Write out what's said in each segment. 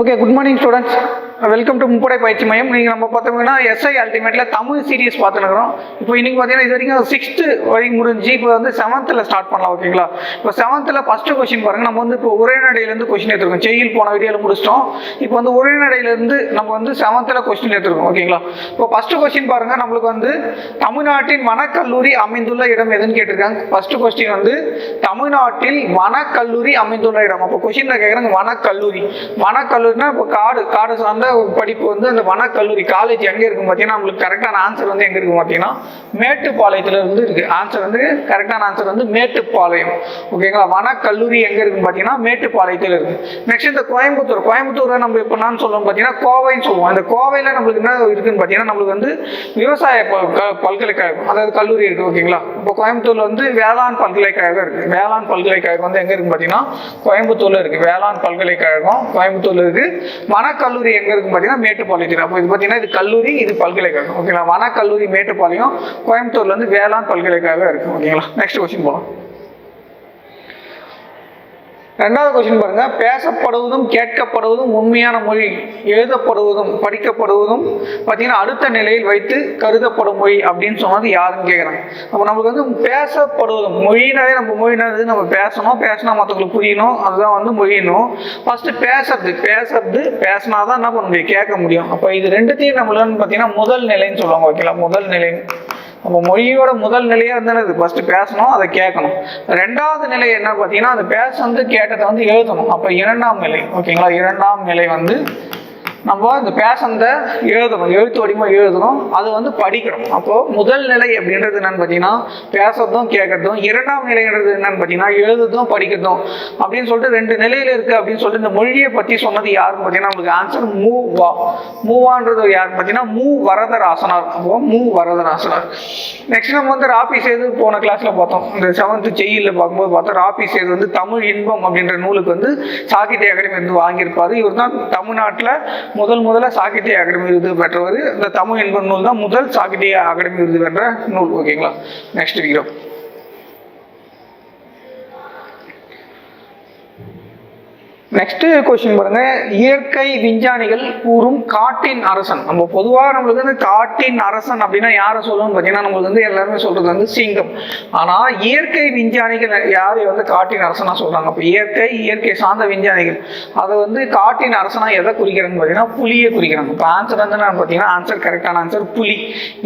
Okay good morning students welcome to முப்படை பயிற்சி மையம் நீங்கள் நம்ம பார்த்தோம்னா எஸ்ஐ அல்டிமேட்டில் தமிழ் சீரியஸ் பார்த்துனுக்குறோம் இப்போ இன்னைக்கு பார்த்தீங்கன்னா இது வரைக்கும் சிக்ஸ்த்து வரைக்கும் முடிஞ்சு இப்போ வந்து செவன்த்தில் ஸ்டார்ட் பண்ணலாம் ஓகேங்களா இப்போ செவன்த்தில் ஃபஸ்ட்டு கொஸ்டின் பாருங்கள் நம்ம வந்து இப்போ உரைநடையிலேருந்து கொஸ்டின் எடுத்துருக்கோம். செய்யில் போன வீடியோவில் முடிச்சிட்டோம். இப்போ வந்து உரைநடையிலேருந்து நம்ம வந்து செவன்த்தில் கொஸ்டின் எடுத்துருக்கோம் ஓகேங்களா இப்போ ஃபஸ்ட்டு கொஸ்டின் பாருங்கள் நம்மளுக்கு வந்து தமிழ்நாட்டின் வனக்கல்லூரி அமைந்துள்ள இடம் எதுன்னு கேட்டிருக்காங்க. ஃபஸ்ட்டு கொஸ்டின் வந்து தமிழ்நாட்டில் வனக்கல்லூரி அமைந்துள்ள இடம். அப்போ கொஷினில் கேட்குறாங்க வனக்கல்லூரி. வனக்கல்லூரினா இப்போ காடு காடு சார்ந்த படிப்பு வந்து அந்த வனக்கல்லூரி காலேஜ் எங்கே இருக்கும் பார்த்தீங்கன்னா நம்மளுக்கு கரெக்டான ஆன்சர் வந்து எங்கே இருக்கும் பார்த்தீங்கன்னா மேட்டுப்பாளையத்தில் இருந்து இருக்குது ஆன்சர் வந்து கரெக்டான ஆன்சர் வந்து மேட்டுப்பாளையம். ஓகேங்களா வனக்கல்லூரி எங்கே இருக்குன்னு பார்த்தீங்கன்னா மேட்டுப்பாளையத்தில் இருக்குது நெக்ஸ்ட் இந்த கோயம்புத்தூர். கோயம்புத்தூரை நம்ம இப்போ நான் சொல்லுவோம் பார்த்தீங்கன்னா கோவைன்னு சொல்லுவோம். அந்த கோவையில் நம்மளுக்கு என்ன இருக்குன்னு பார்த்தீங்கன்னா நம்மளுக்கு வந்து விவசாய பல்கலைக்கழகம் அதாவது கல்லூரி இருக்குது ஓகேங்களா இப்போ கோயம்புத்தூர்ல வந்து வேளாண் பல்கலைக்கழகம் இருக்குது வேளாண் பல்கலைக்கழகம் வந்து எங்கே இருக்குன்னு பார்த்தீங்கன்னா கோயம்புத்தூரில் இருக்குது வேளாண் பல்கலைக்கழகம் கோயம்புத்தூரில் இருக்குது வனக்கல்லூரி எங்கே இருக்கு பார்த்தீங்கன்னா மேட்டுப்பாளையத்தில் அப்போ இது பார்த்தீங்கன்னா இது கல்லூரி இது பல்கலைக்கழகம். ஓகேங்களா வனக்கல்லூரி மேட்டுப்பாளையம் கோயம்புத்தூர்ல இருந்து வேளாண் பல்கலைக்கழகம் இருக்கு. ஓகேங்களா நெக்ஸ்ட் கொஸ்டின் போகலாம் ரெண்டாவது கொஸ்டின் பாருங்க. பேசப்படுவதும் கேட்கப்படுவதும் உண்மையான மொழி எழுதப்படுவதும் படிக்கப்படுவதும் பார்த்தீங்கன்னா அடுத்த நிலையில் வைத்து கருதப்படும் மொழி அப்படின்னு சொன்னது யாருன்னு கேட்குறாங்க அப்போ நம்மளுக்கு வந்து பேசப்படுவதும் மொழினாவே நம்ம மொழினாது நம்ம பேசணும் பேசினா மற்றவங்களுக்கு புரியணும் அதுதான் வந்து மொழியணும் ஃபர்ஸ்ட் பேசுறது பேசுறது பேசினா தான் என்ன பண்ண முடியும்? கேட்க முடியும். அப்போ இது ரெண்டுத்தையும் நம்மளுன்னு பார்த்தீங்கன்னா முதல் நிலைன்னு சொல்லுவாங்க ஓகேங்களா முதல் நிலை அப்போ மொழியோட முதல் நிலையே வந்து என்னது? ஃபர்ஸ்ட் பேசணும் அதை கேட்கணும். ரெண்டாவது நிலை என்ன பார்த்தீங்கன்னா அந்த பேச வந்து கேட்டதை வந்து எழுதணும். அப்போ இரண்டாம் நிலை ஓகேங்களா இரண்டாம் நிலை வந்து நம்ம இந்த பேஷண்ட்டை எழுதணும் எழுத்து வடிவமாக எழுதணும் அது வந்து படிக்கணும். அப்போது முதல் நிலை அப்படின்றது என்னன்னு பார்த்தீங்கன்னா பேசுறதும் கேட்கறதும் இரண்டாம் நிலைன்றது என்னன்னு பார்த்தீங்கன்னா எழுதுறதும் படிக்கிறதும். அப்படின்னு சொல்லிட்டு ரெண்டு நிலையில் இருக்குது அப்படின்னு சொல்லிட்டு இந்த மொழியை பற்றி சொன்னது யாருன்னு பார்த்தீங்கன்னா உங்களுக்கு ஆன்சர் மூ வா. மூவான்றது யாருன்னு பார்த்தீங்கன்னா மூ வரதராசனார். அப்போ மூ வரதராசனார். நெக்ஸ்ட் நம்ம வந்து ராபி சேது போன கிளாஸில் பார்த்தோம். இந்த செவன்த்து செய்யில் பார்க்கும்போது பார்த்தோம் ராபி சேது வந்து தமிழ் இன்பம் அப்படின்ற நூலுக்கு வந்து சாகித்ய அகாடமி வந்து வாங்கியிருப்பாரு. இவர் தான் தமிழ்நாட்டில் முதல் முதல்ல சாகித்ய அகாடமி விருது பெற்றவர். இந்த தமிழ் என்ப நூல் தான் முதல் சாகித்ய அகாடமி விருது பெற்ற நூல். ஓகேங்களா? நெக்ஸ்ட் வீடியோ நெக்ஸ்ட் கொஸ்டின் பாருங்க. இயற்கை விஞ்ஞானிகள் கூறும் காட்டின் அரசன். நம்ம பொதுவாக நம்மளுக்கு வந்து காட்டின் அரசன் அப்படின்னா யாரை சொல்லணும்னு பார்த்தீங்கன்னா நம்மளுக்கு வந்து எல்லாருமே சொல்றது வந்து சிங்கம். ஆனால் இயற்கை விஞ்ஞானிகள் யாரை வந்து காட்டின் அரசனா சொல்றாங்க? அப்போ இயற்கை இயற்கை சார்ந்த விஞ்ஞானிகள். அதை வந்து காட்டின் அரசனா எதை குறிக்கிறாங்கன்னு பார்த்தீங்கன்னா புலியை குறிக்கிறாங்க. இப்போ ஆன்சர் வந்து நான் பார்த்தீங்கன்னா ஆன்சர் கரெக்டான ஆன்சர் புலி.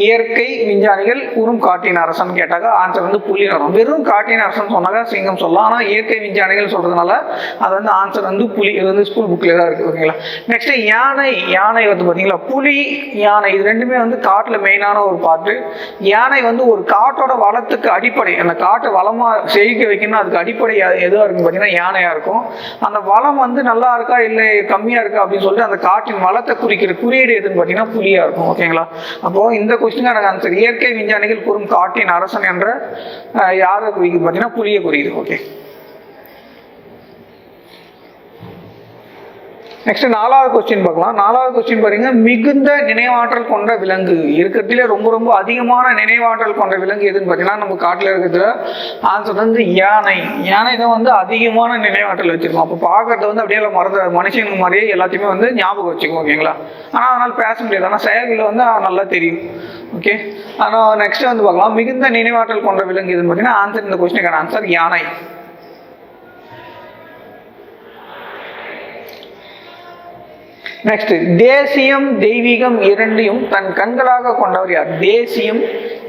இயற்கை விஞ்ஞானிகள் கூறும் காட்டின் அரசன் கேட்டாக்க ஆன்சர் வந்து புலி வரும் வெறும் காட்டின் அரசன் சொன்னாக்க சிங்கம் சொல்லலாம். ஆனால் இயற்கை விஞ்ஞானிகள் சொல்றதுனால அது வந்து ஆன்சர் வந்து வந்து புலி இது வந்து ஸ்கூல் புக்கில் தான் இருக்குது ஓகேங்களா நெக்ஸ்ட்டு யானை யானை வந்து பார்த்தீங்களா புலி யானை இது ரெண்டுமே வந்து காட்டில் மெயினான ஒரு பாட்டு. யானை வந்து ஒரு காட்டோட வளத்துக்கு அடிப்படை. அந்த காட்டை வளமாக செழிக்க வைக்கணும் அதுக்கு அடிப்படை எதுவாக இருக்கும் பார்த்தீங்கன்னா யானையாக இருக்கும். அந்த வளம் வந்து நல்லா இருக்கா இல்லை கம்மியாக இருக்கா அப்படின்னு சொல்லிட்டு அந்த காட்டின் வளத்தை குறிக்கிற குறியீடு எதுன்னு பார்த்தீங்கன்னா புலியாக இருக்கும் ஓகேங்களா அப்போது இந்த கொஸ்டினுக்கான ஆன்சர் இயற்கை விஞ்ஞானிகள் கூறும் காட்டின் அரசன் என்ற யாரை குறிக்குது பார்த்தீங்கன்னா புலியை குறியுது ஓகே நெக்ஸ்ட் நாலாவது கொஸ்டின் பார்க்கலாம். நாலாவது கொஸ்டின் பாருங்க. மிகுந்த நினைவாற்றல் கொண்ட விலங்கு. இருக்கிறதுல ரொம்ப ரொம்ப அதிகமான நினைவாற்றல் கொண்ட விலங்கு எதுன்னு பார்த்தீங்கன்னா நம்ம காட்டில் இருக்கிறதுல ஆன்சர் வந்து யானை. யானை தான் வந்து அதிகமான நினைவாற்றல் வச்சிருக்கோம். அப்போ பார்க்கறது வந்து அப்படியே மறந்து மனுஷங்க மாதிரியே எல்லாத்தையுமே வந்து ஞாபகம் வச்சுக்கோம் ஓகேங்களா ஆனால் அதனால் பேச முடியாது. ஆனால் செயல்களில் வந்து நல்லா தெரியும் ஓகே ஆனால் நெக்ஸ்ட் வந்து பார்க்கலாம். மிகுந்த நினைவாற்றல் கொண்ட விலங்கு எதுன்னு பார்த்தீங்கன்னா ஆன்சர் இந்த கொஸ்டினுக்கான ஆன்சர் யானை. நெக்ஸ்ட் தேசியம் தெய்வீகம் இரண்டையும் தன் கண்களாக கொண்டவர் யார்? தேசியம்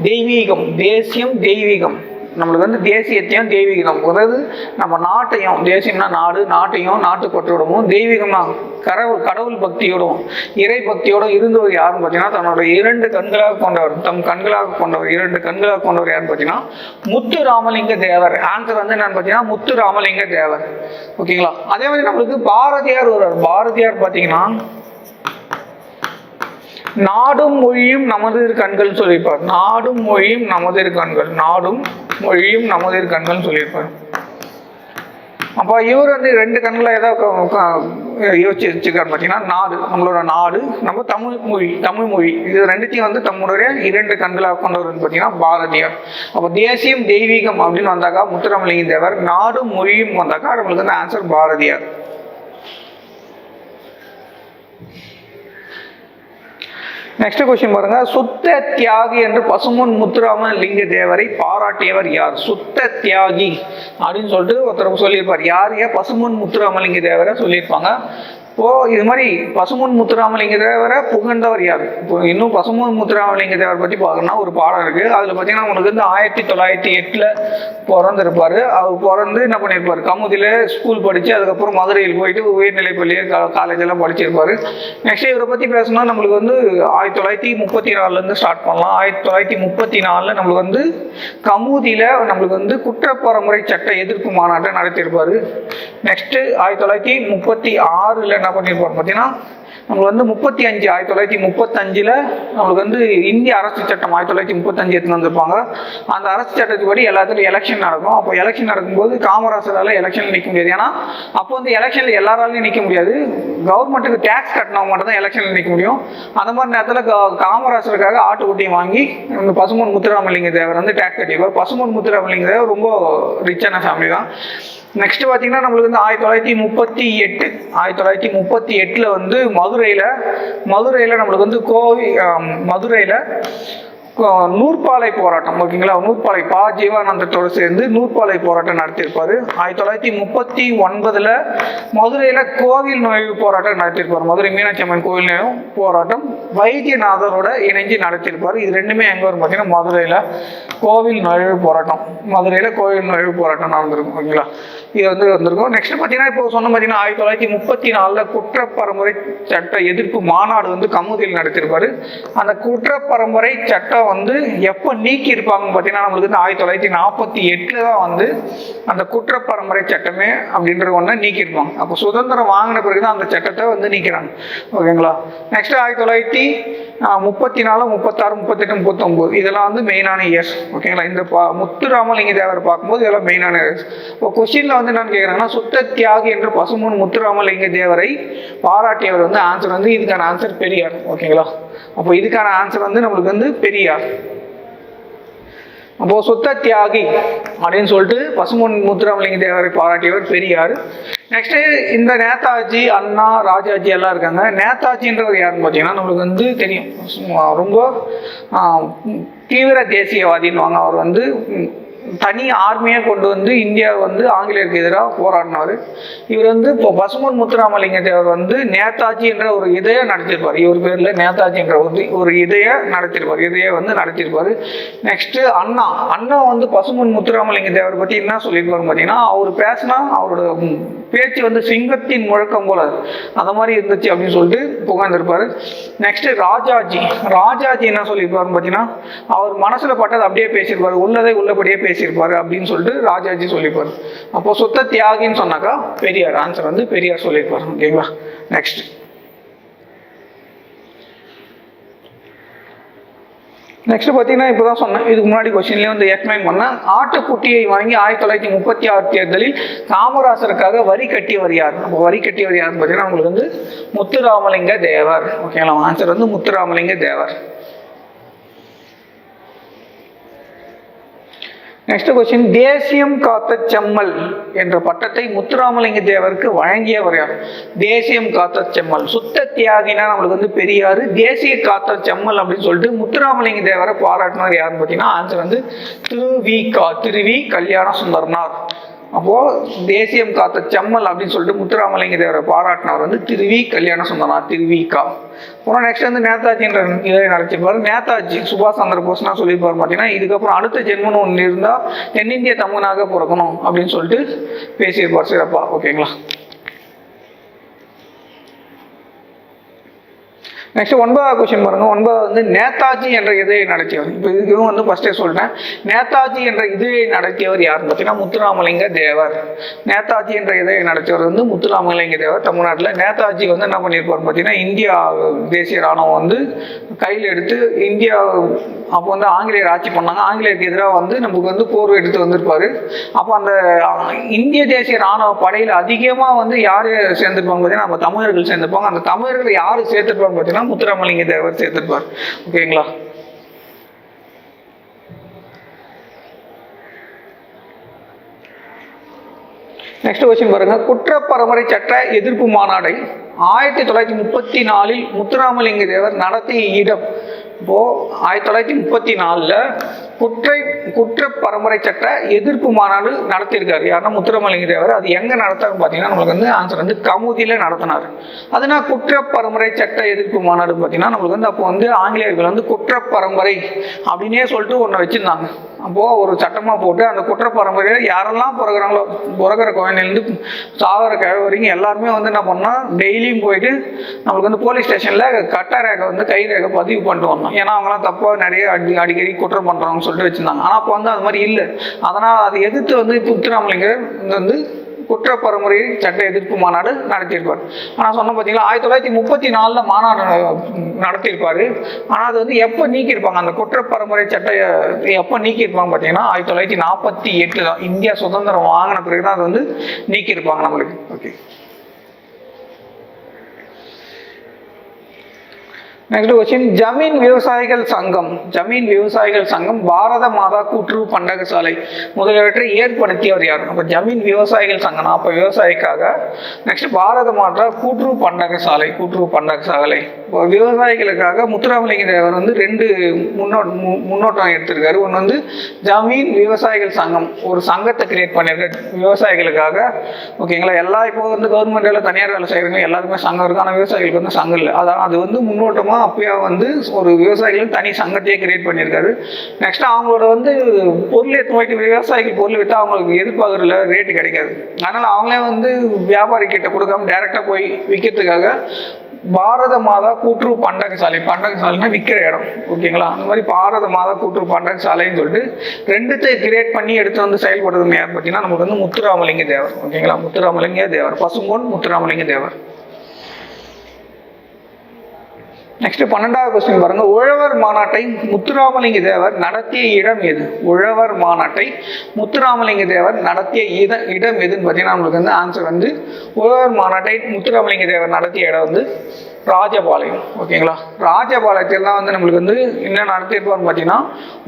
தெய்வீகம். தேசியம் தெய்வீகம். நம்மளுக்கு வந்து தேசியத்தையும் தெய்வீகம். அதாவது நம்ம நாட்டையும் தேசியம்னா நாடு நாட்டையும் நாட்டுப்பற்றோடவும் தெய்வீகம்னா கடவுள் கடவுள் பக்தியோடும் இறை பக்தியோட இருந்தவர் யாருன்னு பார்த்தீங்கன்னா தன்னோட இரண்டு கண்களாக கொண்டவர் தம் கண்களாக கொண்டவர் இரண்டு கண்களாக கொண்டவர் யாருன்னு பார்த்தீங்கன்னா முத்து ராமலிங்க தேவர். ஆன்சர் வந்து என்னன்னு பார்த்தீங்கன்னா முத்து ராமலிங்க தேவர். ஓகேங்களா? அதே மாதிரி நம்மளுக்கு பாரதியார் ஒருவர். பாரதியார் பார்த்தீங்கன்னா நாடும் மொழியும் நமதிர் கண்கள் சொல்லியிருப்பார். நாடும் மொழியும் நமது கண்கள். நாடும் மொழியும் நமதிர் கண்கள் சொல்லியிருப்பார். அப்போ இவர் வந்து ரெண்டு கண்களை ஏதோ யோசிச்சு வச்சுக்காரு பார்த்தீங்கன்னா நாடு நம்மளோட நாடு நம்ம தமிழ் மொழி தமிழ் மொழி. இது ரெண்டுத்தையும் வந்து தம்முடைய இரண்டு கண்களாக கொண்டவர் பார்த்தீங்கன்னா பாரதியார். அப்போ தேசியம் தெய்வீகம் அப்படின்னு வந்தாக்கா முத்துராமலிங்க தேவர் நாடும் மொழியும் வந்தாக்கா நம்மளுக்கு வந்து ஆன்சர் பாரதியார். நெக்ஸ்ட் கொஸ்டின் பாருங்க. சுத்த தியாகி என்று பசுமன் முத்துராம லிங்க தேவரை பாராட்டியவர் யார்? சுத்த தியாகி அப்படின்னு சொல்லிட்டு ஒருத்தர் சொல்லியிருப்பார். யார்? ஏன் பசுமன் முத்துராமலிங்க தேவரை சொல்லியிருப்பாங்க. இப்போ இது மாதிரி பசுமன் முத்துராமலிங்க தேவரை புகழ்ந்தவர் யார்? இப்போ இன்னும் பசுமன் முத்துராமலிங்க தேவர் பற்றி பார்க்கணும்னா ஒரு பாடம் இருக்கு. அதில் பார்த்தீங்கன்னா உங்களுக்கு வந்து ஆயிரத்தி தொள்ளாயிரத்தி எட்டில் பிறந்திருப்பார். அவர் பிறந்து என்ன பண்ணியிருப்பார் கமுதியில் ஸ்கூல் படித்து அதுக்கப்புறம் மதுரையில் போயிட்டு உயர்நிலைப் பள்ளி காலேஜ் எல்லாம் நெக்ஸ்ட் இவரை பற்றி பேசணும்னா நம்மளுக்கு வந்து ஆயிரத்தி தொள்ளாயிரத்தி முப்பத்தி நாலுலேருந்து ஸ்டார்ட் பண்ணலாம். ஆயிரத்தி தொள்ளாயிரத்தி முப்பத்தி நாலில் நம்மளுக்கு வந்து கமுதியில் நம்மளுக்கு வந்து குற்றப்பரமுறை சட்ட எதிர்ப்பு மாநாட்டை நடத்தியிருப்பார். நெக்ஸ்ட்டு ஆயிரத்தி தொள்ளாயிரத்தி முப்பத்தி ஆறில் என்ன பண்ணியிருப்பார் பார்த்தீங்கன்னா நம்மளுக்கு வந்து முப்பத்தி அஞ்சு ஆயிரத்தி தொள்ளாயிரத்தி முப்பத்தஞ்சில் நம்மளுக்கு வந்து இந்திய அரசு சட்டம் ஆயிரத்தி தொள்ளாயிரத்தி முப்பத்தஞ்சு எடுத்துன்னு வந்திருப்பாங்க. அந்த அரசு சட்டத்துப்படி எல்லாத்துலையும் எலெக்ஷன் நடக்கும். அப்போ எலெக்ஷன் நடக்கும்போது காமராசரால் எலெக்ஷன் நிற்க முடியாது. ஏன்னா அப்போ வந்து எலெக்ஷனில் எல்லாராலையும் நிற்க முடியாது. கவர்மெண்ட்டுக்கு டேக்ஸ் கட்டினவங்க மட்டும் தான் எலெக்ஷனில் நிற்க முடியும். அந்த மாதிரி நேரத்தில் காமராசருக்காக ஆட்டுக்குட்டியை வாங்கி இந்த பசுமன் முத்துராமலிங்க தேவர் வந்து டேக்ஸ் கட்டியிருப்பார். பசுமூன் முத்துராமலிங்க தேவர் ரொம்ப ரிச்சான ஃபேமிலி தான். நெக்ஸ்ட் பார்த்தீங்கன்னா நம்மளுக்கு வந்து ஆயிரத்தி தொள்ளாயிரத்தி முப்பத்தி எட்டு ஆயிரத்தி தொள்ளாயிரத்தி முப்பத்தி எட்டில் வந்து மதுரையில் மதுரையில் நம்மளுக்கு வந்து கோவி மதுரையில் நூற்பாலை போராட்டம் ஓகேங்களா? நூற்பாலை பா. ஜீவானந்தத்தோடு சேர்ந்து நூற்பாலை போராட்டம் நடத்தியிருப்பார். ஆயிரத்தி தொள்ளாயிரத்தி முப்பத்தி ஒன்பதில் மதுரையில் கோவில் நுழைவு போராட்டம் நடத்தியிருப்பார். மதுரை மீனாட்சி அம்மன் கோவில் நுழைவு போராட்டம் வைத்தியநாதரோட இணைஞ்சு நடத்தியிருப்பார். இது ரெண்டுமே எங்கே வரும் பார்த்தீங்கன்னா மதுரையில் கோவில் நுழைவு போராட்டம். மதுரையில் கோவில் நுழைவு போராட்டம் நடந்திருக்கும் ஓகேங்களா? இது வந்து வந்திருக்கும். நெக்ஸ்ட் பார்த்தீங்கன்னா இப்போ சொன்ன பார்த்தீங்கன்னா ஆயிரத்தி தொள்ளாயிரத்தி முப்பத்தி நாலில் பரம்பரை சட்ட எதிர்ப்பு மாநாடு வந்து கமுதியில் நடத்தியிருப்பாரு. அந்த குற்றப்பரமுறை சட்டம் வந்து எப்போ நீக்கி இருப்பாங்கன்னு பார்த்தீங்கன்னா நம்மளுக்கு வந்து ஆயிரத்தி தொள்ளாயிரத்தி நாற்பத்தி எட்டில் தான் வந்து அந்த குற்ற பரம்பரை சட்டமே அப்படின்ற ஒன்றை நீக்கியிருப்பாங்க. அப்போ சுதந்திரம் வாங்கின பிறகு தான் அந்த சட்டத்தை வந்து நீக்கிறாங்க. ஓகேங்களா? நெக்ஸ்ட் ஆயிரத்தி தொள்ளாயிரத்தி முப்பத்தி நாலு முப்பத்தாறு முப்பத்தெட்டு முப்பத்தொம்போது. இதெல்லாம் வந்து மெயினான இயர்ஸ் ஓகேங்களா இந்த பா முத்துராமலிங்க தேவர் பார்க்கும்போது இதெல்லாம் மெயினான இயர்ஸ் இப்போ கொஸ்டினில் வந்து என்னன்னு கேட்குறாங்கன்னா சுத்த தியாகி என்று பசுமன் முத்துராமலிங்க தேவரை பாராட்டியவர் வந்து ஆன்சர் வந்து இதுக்கான ஆன்சர் பெரியார் ஓகேங்களா அப்போ இதுக்கான ஆன்சர் வந்து நம்மளுக்கு வந்து பெரியார். அப்போது சுத்த தியாகி அப்படின்னு சொல்லிட்டு பசுமன் முத்துராமலிங்க தேவரை பாராட்டியவர் பெரியார். நெக்ஸ்ட் இந்த நேதாஜி அண்ணா ராஜாஜி எல்லாம் இருக்காங்க. நேதாஜின்றவர் யாருன்னு பார்த்தீங்கன்னா நம்மளுக்கு வந்து தெரியும். ரொம்ப தீவிர தேசியவாதின்னுவாங்க அவர் வந்து தனி ஆர்மியை கொண்டு வந்து இந்தியா வந்து ஆங்கிலேயருக்கு எதிராக போராடினார் இவர் வந்து இப்போ பசுமன் முத்துராமலிங்க தேவர் வந்து நேதாஜின்ற ஒரு இதய நடத்தியிருப்பார். இவர் பேரில் நேதாஜின்ற வந்து ஒரு ஒரு நடத்திருப்பார் நடத்தியிருப்பார். வந்து நடத்தியிருப்பார். நெக்ஸ்ட்டு அண்ணா. அண்ணா வந்து பசுமன் முத்துராமலிங்க தேவர் பற்றி என்ன சொல்லியிருப்பாருன்னு பார்த்தீங்கன்னா அவர் பேசினா அவரோட பேச்சு வந்து சிங்கத்தின் முழக்கம் போல. அந்த மாதிரி இருந்துச்சு அப்படின்னு சொல்லிட்டு புகழ்ந்திருப்பாரு. நெக்ஸ்ட் ராஜாஜி. ராஜாஜி என்ன சொல்லியிருப்பாருன்னு பார்த்தீங்கன்னா அவர் மனசுல பட்டது அப்படியே பேசியிருப்பாரு. உள்ளதை உள்ளபடியே பேசியிருப்பாரு அப்படின்னு சொல்லிட்டு ராஜாஜி சொல்லியிருப்பாரு. அப்போ சுத்த தியாகின்னு சொன்னாக்கா பெரியார் ஆன்சர் வந்து பெரியார் சொல்லியிருப்பாரு. ஓகேங்களா நெக்ஸ்ட் நெக்ஸ்ட் பார்த்தீங்கன்னா இப்போ தான் சொன்னேன். இதுக்கு முன்னாடி கொஸ்டின்லேயே வந்து எக்ஸ்பிளைன் பண்ணேன். ஆட்டுக்குட்டியை வாங்கி ஆயிரத்தி தொள்ளாயிரத்தி முப்பத்தி ஆறு தேர்தலில் காமராசருக்காக வரி கட்டியவர் யார்? அப்போ வரி கட்டியவர் யாருன்னு பார்த்தீங்கன்னா உங்களுக்கு வந்து முத்துராமலிங்க தேவர். ஓகேங்களா ஆன்சர் வந்து முத்துராமலிங்க தேவர். நெக்ஸ்ட் கொஸ்டின் தேசியம் காத்த செம்மல் என்ற பட்டத்தை முத்துராமலிங்க தேவருக்கு வழங்கியவர் யார்? தேசியம் காத்த செம்மல். சுத்த தியாகினா நம்மளுக்கு வந்து பெரியார். தேசிய காத்த செம்மல் அப்படின்னு சொல்லிட்டு முத்துராமலிங்க தேவரை பாராட்டினார் யாருன்னு பார்த்தீங்கன்னா ஆன்சர் வந்து திரு வி கா திரு வி கல்யாண சுந்தரனார். அப்போ தேசியம் காத்த செம்மல் அப்படின்னு சொல்லிட்டு முத்துராமலிங்க தேவரை பாராட்டினார் வந்து திருவி கல்யாண சுந்தரனார் திருவிகா. அப்புறம் நெக்ஸ்ட் வந்து நேதாஜின்ற இதை நடத்திருப்பாரு நேதாஜி சுபாஷ் சந்திர போஸ்னா சொல்லியிருப்பார் பார்த்தீங்கன்னா இதுக்கப்புறம் அடுத்த ஜென்மனு ஒன்று இருந்தால் தென்னிந்திய தமிழனாக பிறக்கணும் அப்படின்னு சொல்லிட்டு பேசியிருப்பார் சிறப்பா. ஓகேங்களா? நெக்ஸ்ட் ஒன்பதாவது கொஸ்டின் பாருங்க. ஒன்பதாவது வந்து நேதாஜி என்ற இதை நடத்தியவர். இப்போ இதுவும் வந்து ஃபர்ஸ்டே சொல்கிறேன் நேதாஜி என்ற இதையை நடத்தியவர் யாருன்னு பார்த்தீங்கன்னா முத்துராமலிங்க தேவர். நேதாஜி என்ற இதை நடத்தியவர் வந்து முத்துராமலிங்க தேவர் தமிழ்நாட்டில். நேதாஜி வந்து என்ன பண்ணியிருப்பார் பார்த்தீங்கன்னா இந்தியா தேசிய ராணுவம் வந்து கையில் எடுத்து இந்தியா அப்போ வந்து ஆங்கிலேயர் ஆட்சி பண்ணாங்க. ஆங்கிலேயருக்கு எதிராக வந்து நமக்கு வந்து போர் எடுத்து வந்திருப்பார். அப்போ அந்த இந்திய தேசிய ராணுவ படையில் அதிகமாக வந்து யார் சேர்ந்துருப்பாங்க பார்த்தீங்கன்னா நம்ம தமிழர்கள் சேர்ந்துருப்பாங்க. அந்த தமிழர்கள் யார் சேர்த்துருப்பாங்க பார்த்தீங்கன்னா முத்துராமலிங்க தேவர் சேர்த்திருப்பார். ஓகேங்களா? நெக்ஸ்ட் கொஸ்டின் பாருங்க. பரம்பரை சட்ட எதிர்ப்பு மாநாடை ஆயிரத்தி தொள்ளாயிரத்தி முப்பத்தி நாலில் முத்துராமலிங்க தேவர் நடத்திய இடம். இப்போ ஆயிரத்தி தொள்ளாயிரத்தி முப்பத்தி நாலில் குற்றை குற்ற பரம்பரை சட்ட எதிர்ப்பு மாநாடு நடத்தியிருக்காரு. யாருன்னா முத்துராமலிங்க தேவர். அது எங்கே நடத்தாருன்னு பார்த்தீங்கன்னா நம்மளுக்கு வந்து ஆன்சர் வந்து கமுதியில் நடத்தினார். அதுனா குற்ற பரம்பரை சட்ட எதிர்ப்பு மாநாடுன்னு பார்த்தீங்கன்னா நம்மளுக்கு வந்து அப்போ வந்து ஆங்கிலேயர்கள் வந்து குற்ற பரம்பரை அப்படின்னே சொல்லிட்டு ஒன்று வச்சுருந்தாங்க. அப்போது ஒரு சட்டமாக போட்டு அந்த குற்ற பரம்பரையில் யாரெல்லாம் பிறகுறாங்களோ பிறகுற குழந்தைலேருந்து சாகிற கிழ வரைக்கும் எல்லாருமே வந்து என்ன பண்ணால் டெய்லியும் போயிட்டு நம்மளுக்கு வந்து போலீஸ் ஸ்டேஷனில் கட்ட ரேகை வந்து கை ரேகை பதிவு பண்ணிட்டு வரணும். ஏன்னா அவங்களாம் தப்பாக நிறைய அடி அடிக்கடி குற்றம் பண்ணுறாங்கன்னு சொல்லிட்டு வச்சுருந்தாங்க. ஆனால் அப்போ வந்து அது மாதிரி இல்லை. அதனால் அதை எதிர்த்து வந்து புத்துராமலிங்கர் வந்து குற்ற பரம்பரை சட்ட எதிர்ப்பு மாநாடு நடத்தியிருப்பார். ஆனால் சொன்ன பார்த்தீங்களா ஆயிரத்தி தொள்ளாயிரத்தி முப்பத்தி நாலில் மாநாடு நடத்தியிருப்பார். ஆனால் அது வந்து எப்போ நீக்கியிருப்பாங்க? அந்த குற்ற பரம்பரை சட்ட எப்போ நீக்கியிருப்பாங்க பார்த்தீங்கன்னா ஆயிரத்தி தொள்ளாயிரத்தி நாற்பத்தி எட்டில் தான். இந்தியா சுதந்திரம் வாங்கின பிறகு தான் அது வந்து நீக்கியிருப்பாங்க நம்மளுக்கு. ஓகே. நெக்ஸ்ட் கொஸ்டின் ஜமீன் விவசாயிகள் சங்கம். ஜமீன் விவசாயிகள் சங்கம் பாரத மாதா கூட்டுறவு பண்டக சாலை முதலியவற்றை ஏற்படுத்தியவர் யார்? அப்போ ஜமீன் விவசாயிகள் சங்கம்னா அப்போ விவசாயிக்காக நெக்ஸ்ட் பாரத மாதா கூட்டுறவு பண்டக சாலை கூட்டுறவு பண்டக சாலை இப்போ விவசாயிகளுக்காக முத்துராமலிங்க தேவர் வந்து ரெண்டு முன்னோ மு- முன்னோட்டம் எடுத்திருக்காரு. ஒன்று வந்து ஜமீன் விவசாயிகள் சங்கம். ஒரு சங்கத்தை கிரியேட் பண்ணியிருக்காரு விவசாயிகளுக்காக. ஓகேங்களா எல்லா இப்போ வந்து கவர்மெண்ட் வேலை தனியார் வேலை செய்கிறவங்க எல்லாருமே சங்கம் இருக்கு. ஆனால் விவசாயிகளுக்கு வந்து சங்கம் இல்லை. அதான் அது வந்து முன்னோட்டமாக அப்பயே வந்து ஒரு விவசாயிகளுக்கு தனி சங்கத்தையே கிரியேட் பண்ணியிருக்காரு. நெக்ஸ்ட் அவங்களோட வந்து பொருள் எடுத்து போயிட்டு விவசாயிகள் பொருள் விற்றா அவங்களுக்கு எதிர்பார்க்குறதுல ரேட்டு கிடைக்காது. அதனால் அவங்களே வந்து வியாபாரி கிட்ட கொடுக்காம டேரெக்டாக போய் விற்கிறதுக்காக பாரத மாதா கூட்டுறவு பண்டக சாலை பண்டக சாலைனா விற்கிற இடம் ஓகேங்களா? அந்த மாதிரி பாரத மாதா கூட்டுறவு பண்டக சாலைன்னு சொல்லிட்டு ரெண்டுத்தை கிரியேட் பண்ணி எடுத்து வந்து செயல்படுறது யார் பார்த்தீங்கன்னா நமக்கு வந்து முத்துராமலிங்க தேவர் ஓகேங்களா? முத்துராமலிங்க தேவர் பசுங்கோன் முத்துராமலிங்க தேவர். நெக்ஸ்ட் பன்னெண்டாவது கொஸ்டின் பாருங்க. உழவர் மாநாட்டை முத்துராமலிங்க தேவர் நடத்திய இடம் எது? உழவர் மாநாட்டை முத்துராமலிங்க தேவர் நடத்திய இட இடம் எதுன்னு பார்த்தீங்கன்னா நம்மளுக்கு வந்து ஆன்சர் வந்து உழவர் மாநாட்டை முத்துராமலிங்க தேவர் நடத்திய இடம் வந்து ராஜபாளையம் ஓகேங்களா? ராஜபாளையத்தில் தான் வந்து நம்மளுக்கு வந்து என்ன நடத்தியிருப்பாருன்னு பார்த்தீங்கன்னா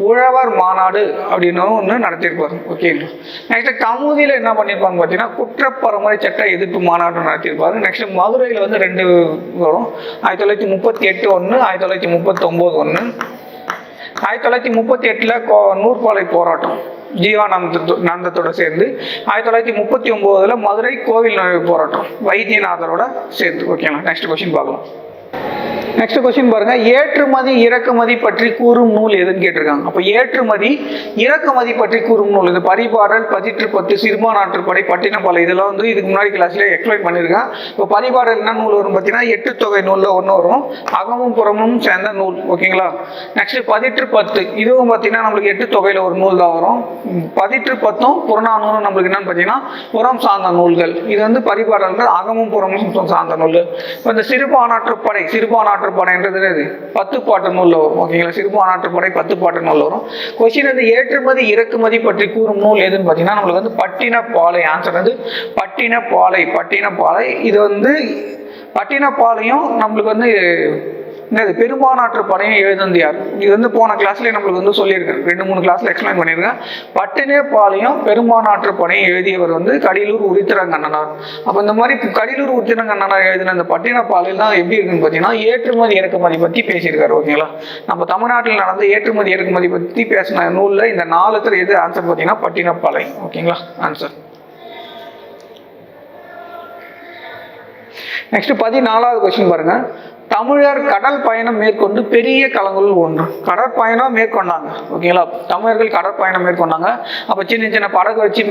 உழவர் மாநாடு அப்படின்னு ஒன்று நடத்தியிருப்பார் ஓகேங்களா? நெக்ஸ்ட் கமுதியில் என்ன பண்ணியிருப்பாங்க பார்த்தீங்கன்னா குற்றப்பரமுறை சட்ட எதிர்ப்பு மாநாடு நடத்தியிருப்பாரு நெக்ஸ்ட் மதுரையில் வந்து ரெண்டு வரும். ஆயிரத்தி தொள்ளாயிரத்தி முப்பத்தி எட்டு ஒன்று ஆயிரத்தி தொள்ளாயிரத்தி முப்பத்தொம்போது ஒன்று ஆயிரத்தி தொள்ளாயிரத்தி முப்பத்தி எட்டில் கோ நூற்பாலை போராட்டம். ஜீவானந்த நந்தத்தோட சேர்ந்து ஆயிரத்தி தொள்ளாயிரத்தி முப்பத்தி ஒம்போதில் மதுரை கோவில் நுழைவு போராட்டம் வைத்தியநாதரோட சேர்ந்து. ஓகேங்களா நெக்ஸ்ட் கொஸ்டின் பார்க்கலாம். நெக்ஸ்ட் கொஸ்டின் பாருங்க. ஏற்றுமதி இறக்குமதி பற்றி கூறும் நூல் எதுன்னு கேட்டிருக்காங்க. அப்போ ஏற்றுமதி இறக்குமதி பற்றி கூறும் நூல். இது பரிபாடல் பதிற்று பத்து சிறுபானாற்றுப்படை பட்டினப்பாலை இதெல்லாம் வந்து இதுக்கு முன்னாடி கிளாஸ்ல எக்ஸ்பிளைன் பண்ணியிருக்கேன். இப்போ பரிபாடல் என்ன நூல் வரும் பார்த்தீங்கன்னா எட்டு தொகை நூலில் ஒன்று வரும். அகமும் புறமும் சேர்ந்த நூல். ஓகேங்களா நெக்ஸ்ட் பதிற்று பத்து இதுவும் பார்த்தீங்கன்னா நம்மளுக்கு எட்டு தொகையில் ஒரு நூல் தான் வரும். பதிற்று பத்தும் புறநானூறும் நம்மளுக்கு என்னன்னு பார்த்தீங்கன்னா புறம் சார்ந்த நூல்கள். இது வந்து பரிபாடல்கள் அகமும் புறமும் சார்ந்த நூல். இப்போ இந்த சிறுபானாற்றுப்படை சிறுபானாற்றுப்படைன்றது என்னது பத்து பாட்டு நூலில் வரும். ஓகேங்களா? சிறுபானாற்றுப்படை பத்து பாட்டு நூலில் வரும். கொஸ்டின் வந்து ஏற்றுமதி இறக்குமதி பற்றி கூறும் நூல் எதுன்னு பார்த்தீங்கன்னா நம்மளுக்கு வந்து பட்டினப்பாலை ஆன்சர் வந்து பட்டின பட்டினப்பாலை பட்டினப்பாலை. இது வந்து பட்டினப்பாலையும் நம்மளுக்கு வந்து இந்த பெரும்பானாற்று படையும் எழுதந்தியார். யார் இது வந்து போன கிளாஸ்லேயே நம்மளுக்கு வந்து சொல்லியிருக்கேன் ரெண்டு மூணு கிளாஸ்ல எக்ஸ்பிளைன் பண்ணியிருக்கேன் பட்டினே பாளையம் பெரும்பானாற்று படையும் எழுதியவர் வந்து கடிலூர் உரித்திரங்கண்ணனார். அப்போ இந்த மாதிரி கடலூர் உரித்திரங்கண்ணனார் எழுதின அந்த பட்டினப்பாலையில் தான் எப்படி இருக்குன்னு பார்த்தீங்கன்னா ஏற்றுமதி இறக்குமதி பற்றி பேசியிருக்காரு ஓகேங்களா நம்ம தமிழ்நாட்டில் நடந்த ஏற்றுமதி இறக்குமதி பற்றி பேசின நூலில் இந்த நாலுத்தில் எது ஆன்சர் பார்த்தீங்கன்னா பட்டினப்பாளையம் ஓகேங்களா ஆன்சர் நெக்ஸ்ட் பதினாலாவது கொஸ்டின் பாருங்க. தமிழர் கடல் பயணம் மேற்கொண்டு பெரிய கலங்களுள் ஒன்று. கடற்பயணம் மேற்கொண்டாங்க. ஓகேங்களா? தமிழர்கள் கடற்பயணம் மேற்கொண்டாங்க. அப்போ சின்ன சின்ன படகு வச்சு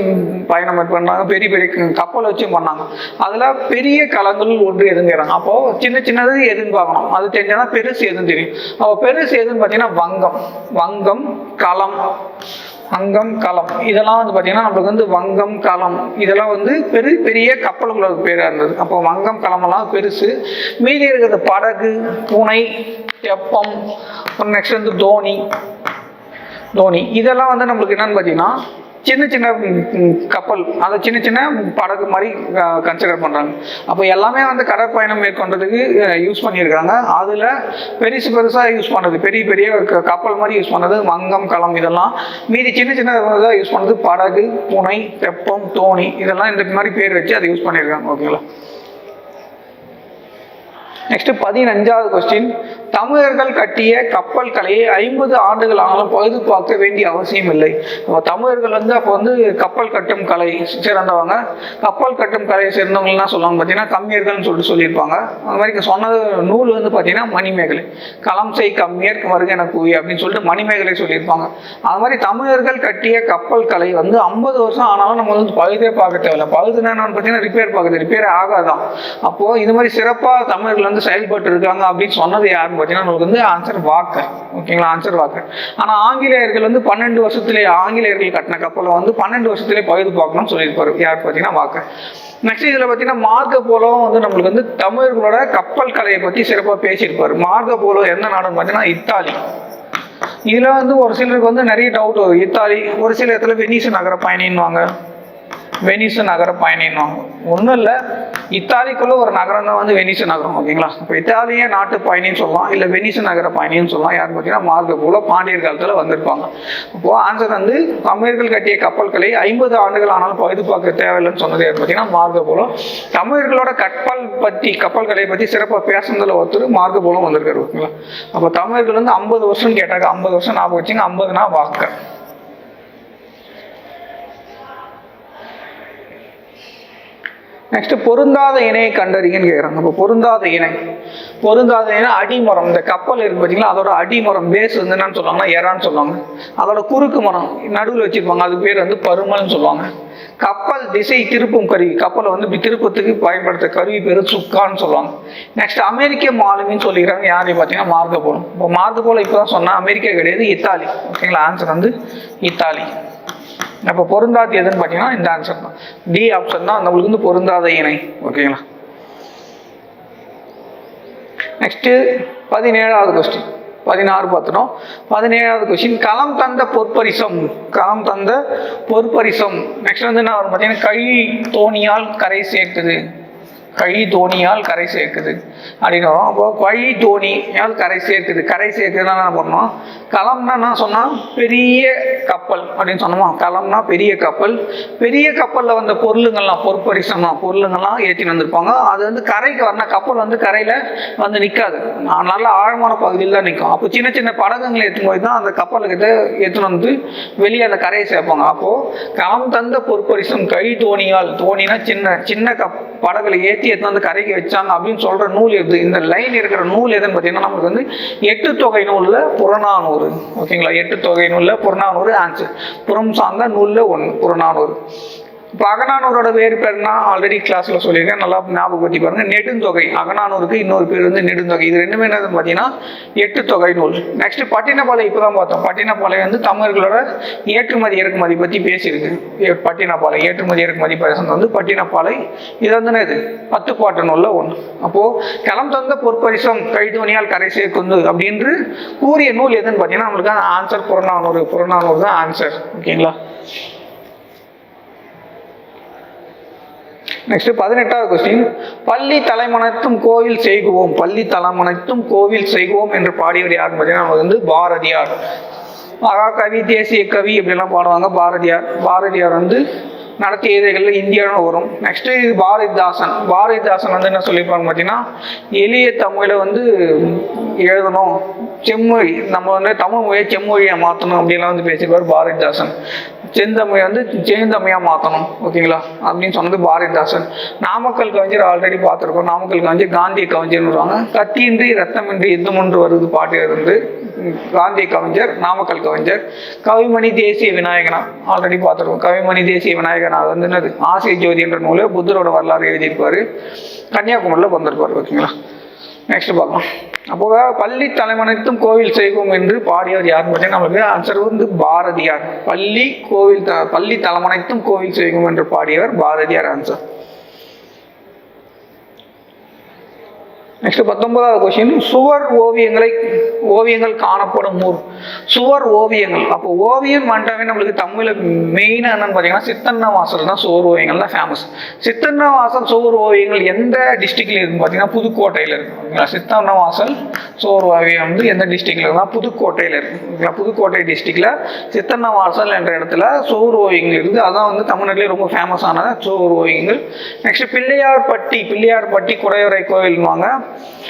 பயணம் மேற்கொண்டாங்க. பெரிய பெரிய கப்பல் வச்சும் பண்ணாங்க. அதில் பெரிய கலங்கள் ஒன்று எதுங்கிறாங்க. அப்போ சின்ன சின்னது எதுன்னு பார்க்கணும் அது தெரிஞ்சாதான் பெருசு எதுன்னு தெரியும். அப்போ பெருசு எதுன்னு பார்த்தீங்கன்னா வங்கம். வங்கம் களம். வங்கம் களம் இதெல்லாம் வந்து பார்த்தீங்கன்னா நம்மளுக்கு வந்து வங்கம் களம் இதெல்லாம் வந்து பெரு பெரிய கப்பல்களோட பேராக இருந்தது. அப்போ வங்கம் களமெல்லாம் பெருசு. மீதி இருக்கிறது படகு புனை தெப்பம் நெக்ஸ்ட் வந்து தோனி தோனி இதெல்லாம் வந்து நம்மளுக்கு என்னன்னு பார்த்தீங்கன்னா சின்ன சின்ன கப்பல் அதை சின்ன சின்ன படகு மாதிரி கன்சிடர் பண்ணுறாங்க அப்போ எல்லாமே வந்து கடற்பயணம் மேற்கொண்டதுக்கு யூஸ் பண்ணியிருக்காங்க அதில் பெருசு பெருசாக யூஸ் பண்ணுறது பெரிய பெரிய க- கப்பல் மாதிரி யூஸ் பண்ணது மங்கம் களம் இதெல்லாம். மீதி சின்ன சின்ன இதாக யூஸ் பண்ணது படகு புனை தெப்பம் தோணி இதெல்லாம் இந்த மாதிரி பேர் வச்சு அதை யூஸ் பண்ணியிருக்காங்க. ஓகேங்களா? நெக்ஸ்ட் பதினஞ்சாவது கொஸ்டின் தமிழர்கள் கட்டிய கப்பல் கலையை ஐம்பது ஆண்டுகள் ஆனாலும் பழுது பார்க்க வேண்டிய அவசியம் இல்லை. தமிழர்கள் வந்து அப்போ வந்து கப்பல் கட்டும் கலை சிறந்தவங்க. கப்பல் கட்டும் கலையை சேர்ந்தவங்கலாம் சொல்லுவாங்க பார்த்தீங்கன்னா கம்மியர்கள்னு சொல்லிட்டு சொல்லியிருப்பாங்க. அது மாதிரி சொன்னது நூல் வந்து பார்த்தீங்கன்னா மணிமேகலை. களம் செய் கம்மியர் வருக என கூவி அப்படின்னு சொல்லிட்டு மணிமேகலை சொல்லியிருப்பாங்க. அது மாதிரி தமிழர்கள் கட்டிய கப்பல் கலை வந்து ஐம்பது வருஷம் ஆனாலும் நம்ம வந்து பழுதே பார்க்க தேவையில்ல. பழுதுனா பார்த்தீங்கன்னா ரிப்பேர் பார்க்குறது. ரிப்பேர் ஆகாதான். அப்போது இது மாதிரி சிறப்பாக தமிழர்கள் வந்து செயல்பட்டு இருக்காங்க அப்படின்னு சொன்னது யாருன்னு பார்த்தீங்கன்னா நமக்கு வந்து ஆன்சர் வாக்கர் ஓகேங்களா ஆன்சர் வாக்கர் ஆனால் ஆங்கிலேயர்கள் வந்து பன்னெண்டு வருஷத்துலேயே ஆங்கிலேயர்கள் கட்டின கப்பலை வந்து பன்னெண்டு வருஷத்துலேயே பகுதி பார்க்கணும்னு சொல்லியிருப்பாரு. யார் பார்த்தீங்கன்னா வாக்கர் நெக்ஸ்ட் இதில் பார்த்தீங்கன்னா மார்க்க போலவும் வந்து நம்மளுக்கு வந்து தமிழர்களோட கப்பல் கலையை பற்றி சிறப்பாக பேசியிருப்பார். மார்க்க போலோ எந்த நாடுன்னு பார்த்தீங்கன்னா இத்தாலி. இதில் வந்து ஒரு சிலருக்கு வந்து நிறைய டவுட் வரும். இத்தாலி ஒரு சில இடத்துல வெனிஸ் நகர பயணின்னுவாங்க. வெனிசு நகர பயணின்னு ஒன்றும் இல்லை இத்தாலிக்குள்ள ஒரு நகரம் தான் வந்து வெனிசு நகரம் ஓகேங்களா? இப்போ இத்தாலிய நாட்டு பயணின்னு சொல்லலாம் இல்லை வெனிசு நகர பயணின்னு சொல்லலாம். யார் பார்த்தீங்கன்னா மார்க்க போல பாண்டியர் காலத்தில் வந்திருப்பாங்க. அப்போது ஆன்சர் வந்து தமிழர்கள் கட்டிய கப்பல்களை ஐம்பது ஆண்டுகள் ஆனாலும் பகுதி பார்க்க தேவையில்லைன்னு சொன்னது யார் பார்த்தீங்கன்னா மார்க்க போலம் தமிழர்களோட கப்பல் பற்றி கப்பல் கலையை பற்றி சிறப்பாக பேசுனதில் ஒருத்தர் மார்க்க போலம் வந்திருக்காரு ஓகேங்களா? அப்போ தமிழர்கள் வந்து ஐம்பது வருஷம்னு கேட்டாங்க. ஐம்பது வருஷம் ஞாபகம் வச்சுங்க ஐம்பதுனா வாக்க. நெக்ஸ்ட் பொருந்தாத இணையை கண்டறிங்கன்னு கேட்குறாங்க இப்போ பொருந்தாத இணை. பொருந்தாத இணை அடிமரம். இந்த கப்பல் இருக்கு பார்த்தீங்களா அதோட அடிமரம். பேஸ் வந்து என்னன்னு சொல்லுவாங்கன்னா எறான்னு சொல்லுவாங்க. அதோட குறுக்கு மரம். நடுவில் வச்சிருப்பாங்க. அது பேர் வந்து பருமல்னு சொல்லுவாங்க. கப்பல் திசை திருப்பும் கருவி. கப்பலை வந்து இப்படி திருப்பத்துக்கு பயன்படுத்த கருவி பேர் சுக்கான்னு சொல்லுவாங்க. நெக்ஸ்ட் அமெரிக்க மாலுமின்னு சொல்லிக்கிறாங்க. யாரையும் பார்த்தீங்கன்னா மார்க்க போலம் இப்போ மார்க்க போல இப்போ தான் சொன்னால் அமெரிக்கா கிடையாது இத்தாலி. ஓகேங்களா? ஆன்சர் வந்து இத்தாலி. அப்போ பொருந்தாது எதுன்னு பார்த்தீங்கன்னா இந்த ஆன்சர் தான். டி ஆப்ஷன் தான் நம்மளுக்கு வந்து பொருந்தாத இணை. ஓகேங்களா? நெக்ஸ்ட்டு பதினேழாவது கொஸ்டின் பதினாறு பார்த்துட்டோம். பதினேழாவது கொஸ்டின் களம் தந்த பொற்பரிசம். களம் தந்த பொற்பரிசம். நெக்ஸ்ட் வந்து என்ன வரும் பார்த்தீங்கன்னா கை தோணியால் கரை சேர்த்தது. கழி தோணியால் கரை சேர்க்குது. அப்படின்னு வரும் அப்போ கழி தோணியால் கரை சேர்க்குது. கரை சேர்க்குதுன்னா என்ன பண்ணோம்? கலம்னா என்ன சொன்னால் பெரிய கப்பல் அப்படின்னு சொன்னோமா? களம்னா பெரிய கப்பல். பெரிய கப்பலில் வந்த பொருளுங்கள்லாம் பொற்பரிசமா பொருளுங்கள்லாம் ஏற்றின்னு வந்திருப்பாங்க. அது வந்து கரைக்கு வரணும் கப்பல் வந்து கரையில் வந்து நிற்காது நல்ல ஆழமான பகுதியில் தான் நிற்கும் அப்போ சின்ன சின்ன படகுங்களை ஏற்றும் போது தான் அந்த கப்பலுக்கிட்ட ஏற்றுன்னு வந்து வெளியே அந்த கரையை சேர்ப்பாங்க. அப்போது களம் தந்த பொறுப்பரிசம் கை தோணியால் தோணினா சின்ன சின்ன கப் படகுல ஏற்றி எடுத்து வந்து கரைக்கு வச்சாங்க அப்படின்னு சொல்ற நூல் எது? இந்த லைன் இருக்கிற நூல் எதுன்னு பார்த்தீங்கன்னா நமக்கு வந்து எட்டு தொகை நூலில் புறநானூறு. ஓகேங்களா எட்டு தொகை நூலில் புறநானூறு ஆன்சர் புறம் சார்ந்த நூலில் ஒன்று புறநானூறு. இப்போ அகநானூரோட வேறு பேர்னா ஆல்ரெடி கிளாஸில் சொல்லியிருக்கேன். நல்லா ஞாபகப்படுத்தி பாருங்க. நெடுந்தொகை. அகநானூருக்கு இன்னொரு பேர் வந்து நெடுந்தொகை. இது ரெண்டுமே என்னதுன்னு பார்த்தீங்கன்னா எட்டு தொகை நூல். நெக்ஸ்ட் பட்டினப்பாலை இப்போ தான் பார்த்தோம். பட்டினப்பாலை வந்து தமிழர்களோட ஏற்றுமதி இறக்குமதி பற்றி பேசியிருக்கு. ஏ- பட்டினப்பாலை ஏற்றுமதி இறக்குமதி பேசுனது வந்து பட்டினப்பாலை இது வந்து இது பத்து பாட்டு நூலில் ஒன்று அப்போது களம் தந்த பொற்பரிசம் கைதுவனியால் கரை சேர்க்குந்து அப்படின்று கூறிய நூல் எதுன்னு பார்த்தீங்கன்னா நம்மளுக்கு ஆன்சர் புறநானூறு புறநானூறு தான் ஆன்சர் ஓகேங்களா? நெக்ஸ்ட் பதினெட்டாவது கொஸ்டின் பள்ளி தலைமணத்தும் கோவில் செய்குவோம். பள்ளி தலைமணத்தும் கோவில் செய்குவோம் என்று பாடியவர் யாருன்னு பார்த்தீங்கன்னா நமக்கு வந்து பாரதியார். மகாகவி தேசிய கவி இப்படிலாம் பாடுவாங்க பாரதியார். பாரதியார் வந்து நடத்திய இதழ்களில் இந்தியான்னு வரும். நெக்ஸ்ட் இது பாரதிதாசன். பாரதிதாசன் வந்து என்ன சொல்லியிருப்பாங்க பார்த்தீங்கன்னா எளிய தமிழை வந்து எழுதணும். செம்மொழி. நம்ம வந்து தமிழ் மொழியை செம்மொழியை மாற்றணும் அப்படிலாம் வந்து பேசியிருப்பார் பாரதிதாசன். செந்தமிழை வந்து செந்தமிழாக மாற்றணும் ஓகேங்களா? அப்படின்னு சொன்னது பாரதிதாசன். நாமக்கல் கவிஞர் ஆல்ரெடி பார்த்துருக்கோம். நாமக்கல் கவிஞர் காந்திய கவிஞர்னு வருவாங்க. கத்தியின்றி ரத்தமின்றி யுத்தமொன்று வருது பாட்டு இருந்து காந்திய கவிஞர் நாமக்கல் கவிஞர். கவிமணி தேசிய விநாயகனா? ஆல்ரெடி பார்த்துருக்கோம். கவிமணி தேசிய விநாயகனா அது வந்து என்னது? ஆசிய ஜோதி என்ற நூலை புத்தரோட வரலாறு எழுதியிருப்பாரு. கன்னியாகுமரியில் வந்திருப்பார் ஓகேங்களா? நெக்ஸ்ட் பார்க்கலாம். அப்போ பள்ளி தலைமனைத்தும் கோவில் செய்வோம் என்று பாடியவர் யாருன்னு பார்த்தீங்கன்னா நமக்கு ஆன்சர் வந்து பாரதியார். பள்ளி கோவில் த பள்ளி தலைமனைத்தும் கோவில் செய்வோம் என்று பாடியவர் பாரதியார் ஆன்சர் நெக்ஸ்ட் பத்தொன்பதாவது கொஸ்டின் சுவர் ஓவியங்களை ஓவியங்கள் காணப்படும் ஊர் சுவர் ஓவியங்கள். அப்போ ஓவியம் வந்துட்டாவே நம்மளுக்கு தமிழில் மெயினாக என்னன்னு பார்த்தீங்கன்னா சித்தன்ன வாசல் தான் சுவர் ஓவியங்கள் தான் ஃபேமஸ் சித்தன்ன வாசல் சுவர் ஓவியங்கள் எந்த டிஸ்ட்ரிக்ட்ல இருக்குன்னு பார்த்தீங்கன்னா புதுக்கோட்டையில் இருக்கு. ஓகேங்களா? சித்தன்ன வாசல் சுவர் ஓவியம் வந்து எந்த டிஸ்ட்ரிக்ட்ல இருக்குன்னா புதுக்கோட்டையில் இருக்கு. ஓகேங்களா? புதுக்கோட்டை டிஸ்ட்ரிக்ட்ல சித்தன்ன வாசல் என்ற இடத்துல சுவர் ஓவியங்கள் இருக்குது அதான் வந்து தமிழ்நாட்டிலே ரொம்ப ஃபேமஸான சுவர் ஓவியங்கள். நெக்ஸ்ட் பிள்ளையார்பட்டி பிள்ளையார்பட்டி குடையரை கோவில்வாங்க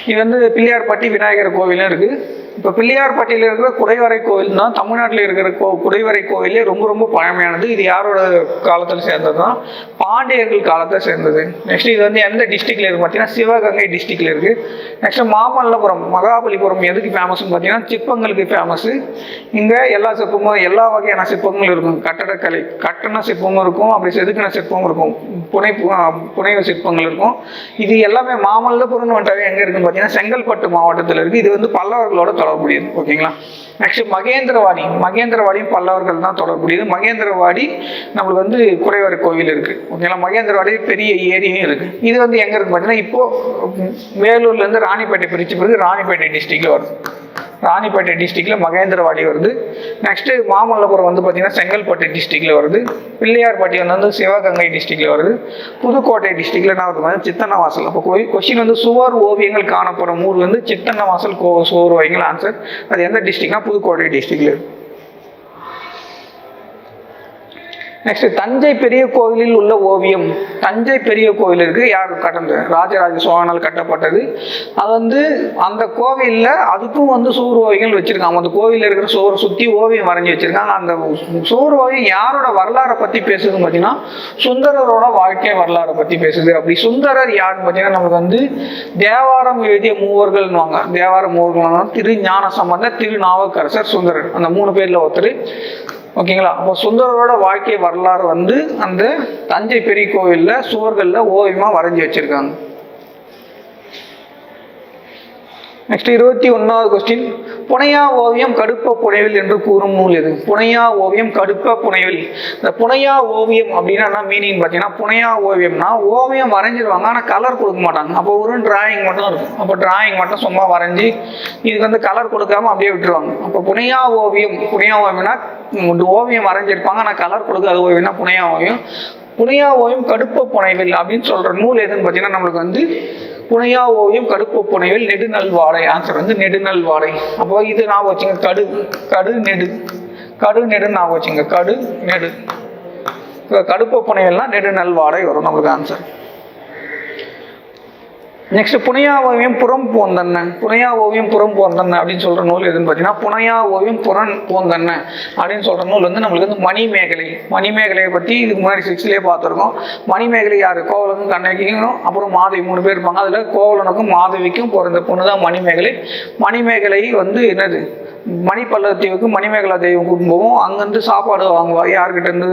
இது வந்து பிள்ளையார்பட்டி விநாயகர் கோவிலும் இருக்குது இப்போ பிள்ளையார்பட்டியில் இருக்கிற குடைவரை கோவில் தான் தமிழ்நாட்டில் இருக்கிற கோ குடைவரை கோவிலே ரொம்ப ரொம்ப பழமையானது. இது யாரோட காலத்தில் சேர்ந்தது தான் பாண்டியர்கள் காலத்தை சேர்ந்தது. நெக்ஸ்ட் இது வந்து எந்த டிஸ்ட்ரிக்ட்ல இருக்கு பார்த்தீங்கன்னா சிவகங்கை டிஸ்ட்ரிக்ட்ல இருக்கு. நெக்ஸ்ட் மாமல்லபுரம் மகாபலிபுரம் எதுக்கு ஃபேமஸ்னு பார்த்தீங்கன்னா சிற்பங்களுக்கு ஃபேமஸ் இங்கே எல்லா சிற்பமும் எல்லா வகையான சிற்பங்களும் இருக்கும். கட்டடக்கலை கட்டண சிற்பமும் இருக்கும். அப்படி செதுக்கின சிற்பமும் இருக்கும். புனை புனைவு சிற்பங்கள் இருக்கும். இது எல்லாமே மாமல்லபுரம்னு வந்துட்டாவே எங்கே இருக்குன்னு பார்த்தீங்கன்னா செங்கல்பட்டு மாவட்டத்தில் இருக்குது இது வந்து பல்லவர்களோட தொடர்புடையது. ஓகேங்களா? நெக்ஸ்ட் மகேந்திரவாணி மகேந்திரவாடியும் பல்லவர்கள் தான் தொடர்புடையது. மகேந்திரவாடி நம்மளுக்கு வந்து குறைவர கோவில் இருக்கு. ஓகேங்களா? மகேந்திரவாடி பெரிய ஏரியும் இருக்கு. இது வந்து எங்க இருக்கு? பார்த்தீங்கன்னா இப்போ ம், வேலூர்ல இருந்து ராணிப்பேட்டை பிரிச்ச பிறகு ராணிப்பேட்டை டிஸ்ட்ரிக்ட்ல வருது ராணிப்பேட்டை டிஸ்ட்ரிக்டில் மகேந்திரவாடி வருது. நெக்ஸ்ட்டு மாமல்லபுரம் வந்து பார்த்திங்கன்னா செங்கல்பட்டு டிஸ்ட்ரிக்டில் வருது. பிள்ளையார்பட்டி வந்து வந்து சிவகங்கை டிஸ்ட்ரிக்டில் வருது. புதுக்கோட்டை டிஸ்ட்ரிக்டில் என்ன வருது பார்த்தீங்கன்னா சித்தன்னவாசல். அப்போ கொஷின் வந்து சுவர் ஓவியங்கள் காணப்படும் ஊர் வந்து சித்தன்னவாசல் கோ சுவர் ஓவியங்கள் ஆன்சர் அது எந்த டிஸ்ட்ரிக்ட்னா புதுக்கோட்டை டிஸ்ட்ரிக்டில் இருக்குது நெக்ஸ்ட் தஞ்சை பெரிய கோவிலில் உள்ள ஓவியம். தஞ்சை பெரிய கோவில் இருக்குது யார் கட்டது ராஜராஜ சோழனால் கட்டப்பட்டது. அது வந்து அந்த கோவிலில் அதுக்கும் வந்து சுவர் ஓவியங்கள் வச்சுருக்காங்க. அந்த கோவிலில் இருக்கிற சுவரை சுற்றி ஓவியம் வரைஞ்சி வச்சுருக்காங்க. அந்த சுவர் ஓவியம் யாரோட வரலாறை பற்றி பேசுதுன்னு பார்த்தீங்கன்னா சுந்தரரோட வாழ்க்கை வரலாறை பற்றி பேசுது. அப்படி சுந்தரர் யாருன்னு பார்த்தீங்கன்னா நமக்கு வந்து தேவாரம் எழுதிய மூவர்கள்னுவாங்க தேவார மூவர்கள் திரு ஞான சம்பந்தர் திரு சுந்தரர். அந்த மூணு பேரில் ஒருத்தர். ஓகேங்களா? அப்போ சுந்தரரோட வாழ்க்கை வரலாறு வந்து அந்த தஞ்சை பெரிய கோவில்ல சுவர்களில் ஓவியமாக வரைஞ்சி வச்சிருக்காங்க. நெக்ஸ்ட் இருபத்தி ஒன்றாவது கொஸ்டின் புனையா ஓவியம் கடுப்ப புனைவில் என்று கூறும் நூல் எது? புனையா ஓவியம் கடுப்ப புனைவில். இந்த புனையா ஓவியம் அப்படின்னா என்ன மீனிங் பார்த்தீங்கன்னா புனையா ஓவியம்னா ஓவியம் வரைஞ்சிருவாங்க ஆனால் கலர் கொடுக்க மாட்டாங்க. அப்போ ஒரு டிராயிங் மட்டும் இருக்கும். அப்போ டிராயிங் மட்டும் சும்மா வரைஞ்சி இதுக்கு வந்து கலர் கொடுக்காம அப்படியே விட்டுருவாங்க. அப்போ புனையா ஓவியம் புனையா ஓவியம்னா ஓவியம் வரைஞ்சிருப்பாங்க ஆனால் கலர் கொடுக்காத ஓவியம்னா புனையா ஓவியம். புனையா ஓவியம் கடுப்ப புனைவில் அப்படின்னு சொல்கிற நூல் எதுன்னு பார்த்தீங்கன்னா நம்மளுக்கு வந்து புனையா ஓவியம் கடுப்பு புனைவில் நெடுநல் வாடை ஆன்சர் வந்து நெடுநல் வாடை அப்போ இது நான் வச்சுங்க கடு கடு நெடு. கடு நெடு நான் வச்சுங்க கடு நெடு. கடுப்பு புனைவல்னா நெடுநல் வாடை வரும் நம்மளுக்கு ஆன்சர் நெக்ஸ்ட் புனையா ஓவியம் புறம் போந்தன்ன புனையா ஓவியம் புறம் போந்தன்ன அப்படின்னு சொல்ற நூல் எதுன்னு பார்த்தீங்கன்னா புனையா ஓவியம் புறம் போந்தன்ன அப்படின்னு சொல்ற நூல் வந்து நம்மளுக்கு வந்து மணிமேகலை. மணிமேகலையை பத்தி இதுக்கு முன்னாடி சிக்ஸ்லேயே பார்த்துருக்கோம். மணிமேகலை யாரு? கோவலனுக்கும் கண்ணகிக்கும் அப்புறம் மாதவி மூணு பேர் இருப்பாங்க. அதுல கோவலனுக்கும் மாதவிக்கும் பிறந்த பொண்ணு தான் மணிமேகலை. மணிமேகலை வந்து என்னது? மணிப்பள்ளத்தீவுக்கு மணிமேகலா தெய்வம் குடும்பமும் அங்கேருந்து சாப்பாடு வாங்குவார் யாருக்கிட்டேருந்து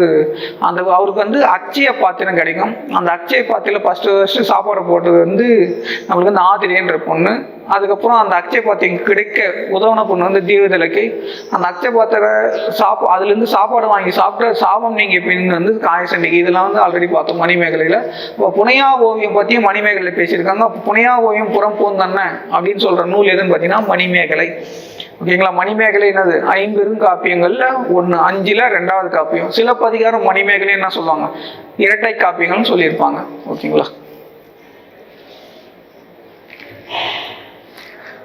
அந்த அவருக்கு வந்து அச்சய பாத்திரம் கிடைக்கும். அந்த அச்சய பாத்திரம் ஃபஸ்ட்டு ஃபஸ்ட்டு சாப்பாடு போட்டது வந்து நம்மளுக்கு வந்து ஆதிரியன்ற பொண்ணு. அதுக்கப்புறம் அந்த அச்சய பாத்திரம் கிடைக்க உதவன பொண்ணு வந்து தீவிரலைக்கு அந்த அச்சய பாத்திர சாப்பா அதுலேருந்து சாப்பாடு வாங்கி சாப்பிட்ட சாபம் நீங்கள் பின் வந்து காயசண்டிக்கு இதெல்லாம் வந்து ஆல்ரெடி பார்த்தோம் மணிமேகலையில். இப்போ புனையா ஓவியம் பற்றியும் மணிமேகலை பேசியிருக்காங்க. புனையா ஓவியம் புறம் போந்தன்ன அப்படின்னு சொல்கிற நூல் எதுன்னு பார்த்தீங்கன்னா மணிமேகலை. ஓகேங்களா? மணிமேகலை என்னது? ஐம்பெரும் காப்பியங்கள்ல ஒன்று அஞ்சில் ரெண்டாவது காப்பியம். சிலப்பதிகாரம் மணிமேகலை என்ன சொல்லுவாங்க? இரட்டை காப்பியங்கள்னு சொல்லியிருப்பாங்க. ஓகேங்களா?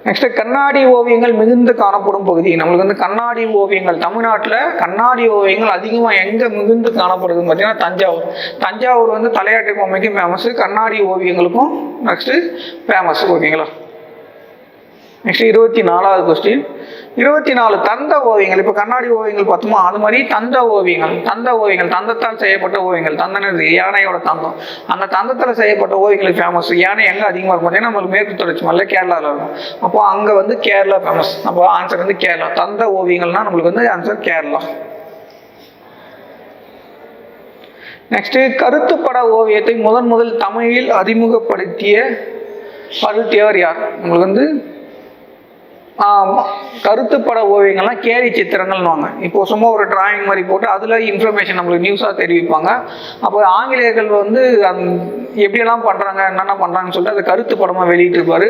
நெக்ஸ்ட் கண்ணாடி ஓவியங்கள் மிகுந்து காணப்படும் பகுதி. நம்மளுக்கு வந்து கண்ணாடி ஓவியங்கள் தமிழ்நாட்டில் கண்ணாடி ஓவியங்கள் அதிகமாக எங்கே மிகுந்து காணப்படுதுன்னு பார்த்தீங்கன்னா தஞ்சாவூர். தஞ்சாவூர் வந்து தலையாட்டு பொம்மைக்கும் ஃபேமஸ் கண்ணாடி ஓவியங்களுக்கும் நெக்ஸ்ட் ஃபேமஸ் ஓகேங்களா? நெக்ஸ்ட் இருபத்தி நாலாவது கொஸ்டின் இருபத்தி நாலு தந்த ஓவியங்கள். இப்போ கண்ணாடி ஓவியங்கள் பார்த்தோமா அது மாதிரி தந்த ஓவியங்கள். தந்த ஓவியங்கள் தந்தத்தால் செய்யப்பட்ட ஓவியங்கள். தந்தனது யானையோட தந்தம். அந்த தந்தத்தில் செய்யப்பட்ட ஓவியங்கள் ஃபேமஸ் யானை எங்கே அதிகமாக இருக்கும் பார்த்தீங்கன்னா நம்மளுக்கு மேற்கு தொடர்ச்சி மலை கேரளாவில் இருக்கும். அப்போ அங்கே வந்து கேரளா ஃபேமஸ் அப்போ ஆன்சர் வந்து கேரளா. தந்த ஓவியங்கள்னா நம்மளுக்கு வந்து ஆன்சர் கேரளா. நெக்ஸ்ட்டு கருத்துப்பட ஓவியத்தை முதன் முதல் தமிழில் அறிமுகப்படுத்திய பருத்தியவர் யார்? நம்மளுக்கு வந்து கருத்துப்பட ஓவியங்கள்லாம் கேரி சித்திரங்கள்னுவாங்க. இப்போ சும்மா ஒரு டிராயிங் மாதிரி போட்டு அதில் இன்ஃபர்மேஷன் நம்மளுக்கு நியூஸாக தெரிவிப்பாங்க. அப்போ ஆங்கிலேயர்கள் வந்து அந் எப்படியெல்லாம் பண்ணுறாங்க என்னென்ன பண்ணுறாங்கன்னு சொல்லிட்டு அதை கருத்து படமாக வெளியிட்டிருப்பார்.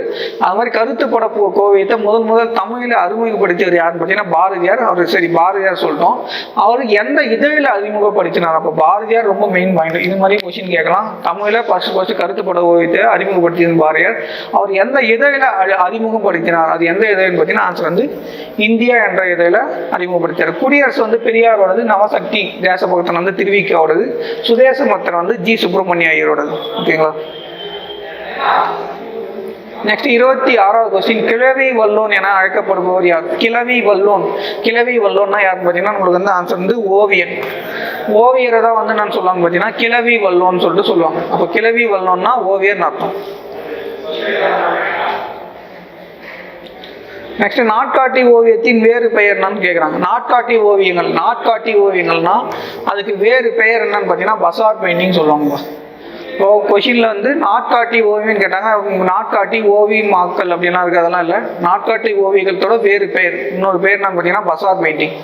அது மாதிரி கருத்து பட ஓவியத்தை முதல் முதல் தமிழில் அறிமுகப்படுத்தியவர் யாருன்னு பார்த்தீங்கன்னா பாரதியார். அவர் சரி பாரதியார் சொல்லிட்டோம் அவர் எந்த இதழில் அறிமுகப்படுத்தினார்? அப்போ பாரதியார் ரொம்ப மெயின் பாயிண்ட் இது மாதிரி கொஸ்டின் கேட்கலாம். தமிழில் ஃபர்ஸ்ட் ஃபர்ஸ்ட் கருத்து பட ஓவியத்தை அறிமுகப்படுத்தியது பாரதியார். அவர் எந்த இதழில் அறிமுகப்படுத்தினார்? அது எந்த இதழ் பார்த்தீங்கன்னா ஆன்சர் வந்து இந்தியா என்ற இதில் அறிமுகப்படுத்தியார். குடியரசு வந்து பெரியாரோடது நவசக்தி தேசபக்தன் வந்து திருவிக்காவோடது சுதேச மத்தன் வந்து ஜி சுப்பிரமணிய ஐயரோடது ஓகேங்களா நெக்ஸ்ட் இருபத்தி ஆறாவது கொஸ்டின் கிழவி வல்லோன் என அழைக்கப்படுபவர் யார்? கிழவி வல்லோன். கிழவி வல்லோன்னா யாருன்னு பார்த்தீங்கன்னா உங்களுக்கு வந்து ஆன்சர் வந்து ஓவியன். ஓவியரை தான் வந்து நான் சொல்லுவாங்க பார்த்தீங்கன்னா கிழவி வல்லோன்னு சொல்லிட்டு சொல்லுவாங்க. அப்போ கிழவி வல்லோன்னா ஓவியர்னு அர்த்தம். நெக்ஸ்ட் நாட்காட்டி ஓவியத்தின் வேறு பெயர் என்னன்னு கேட்குறாங்க நாட்காட்டி ஓவியங்கள் நாட்காட்டி ஓவியங்கள்னா அதுக்கு வேறு பெயர் என்னன்னு பார்த்தீங்கன்னா பசார் பெயிண்டிங் சொல்லுவாங்க இப்போ கொஷினில் வந்து நாட்காட்டி ஓவியம்னு கேட்டாங்க. நாட்காட்டி ஓவியம் மக்கள் அப்படின்னா இருக்கு அதெல்லாம் இல்லை. நாட்காட்டி ஓவியங்களோட வேறு பெயர். இன்னொரு பேர் என்னன்னு பார்த்தீங்கன்னா பசார் பெயிண்டிங்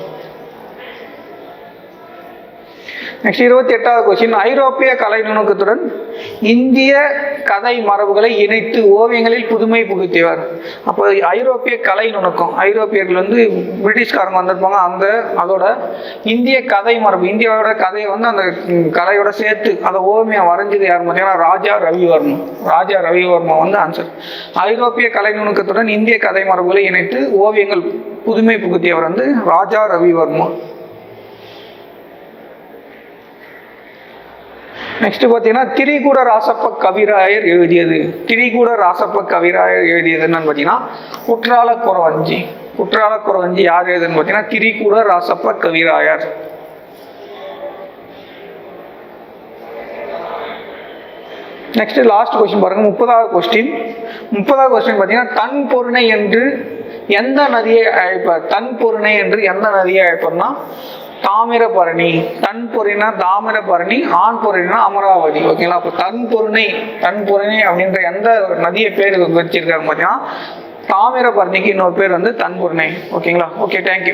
நெக்ஸ்ட் இருபத்தி எட்டாவது கொஸ்டின் ஐரோப்பிய கலை நுணுக்கத்துடன் இந்திய கதை மரபுகளை இணைத்து ஓவியங்களில் புதுமை புகுத்தியவர். அப்போ ஐரோப்பிய கலை நுணுக்கம். ஐரோப்பியர்கள் வந்து பிரிட்டிஷ்காரங்க வந்திருப்பாங்க. அந்த அதோட இந்திய கதை மரபு இந்தியாவோட கதையை வந்து அந்த கலையோட சேர்த்து அதை ஓவியம் வரைஞ்சது யார் பார்த்தீங்கன்னா ராஜா ரவிவர்மா. ராஜா ரவிவர்மா வந்து ஆன்சர் ஐரோப்பிய கலை நுணுக்கத்துடன் இந்திய கதை மரபுகளை இணைத்து ஓவியங்கள் புதுமை புகுத்தியவர் வந்து ராஜா ரவிவர்மா. நெக்ஸ்ட் பார்த்தீங்கன்னா திரிகூட ராசப்ப கவிராயர் எழுதியது. திரிகூட ராசப்ப கவிராயர் எழுதியது பார்த்தீங்கன்னா குற்றால குறவஞ்சி. குற்றால குறவஞ்சி யார் எழுதுன்னு பார்த்தீங்கன்னா திரிகூட ராசப்ப கவிராயர். நெக்ஸ்ட் லாஸ்ட் கொஸ்டின் பாருங்க. முப்பதாவது கொஸ்டின் முப்பதாவது கொஸ்டின் பார்த்தீங்கன்னா தன் பொருணை என்று எந்த நதியை அழைப்பார் தன் பொருணை என்று எந்த நதியை அழைப்பார்னா தாமிரபரணி தன் பொருணினா தாமிரபரணி ஆண் பொருணினா அமராவதி. ஓகேங்களா அப்போ தன் பொருணை தன் பொருணை அப்படின்ற எந்த நதியை பேர் வச்சிருக்காங்க பார்த்தீங்கன்னா தாமிரபரணிக்கு இன்னொரு பேர் வந்து தன்பொருணை ஓகேங்களா ஓகே தேங்க்யூ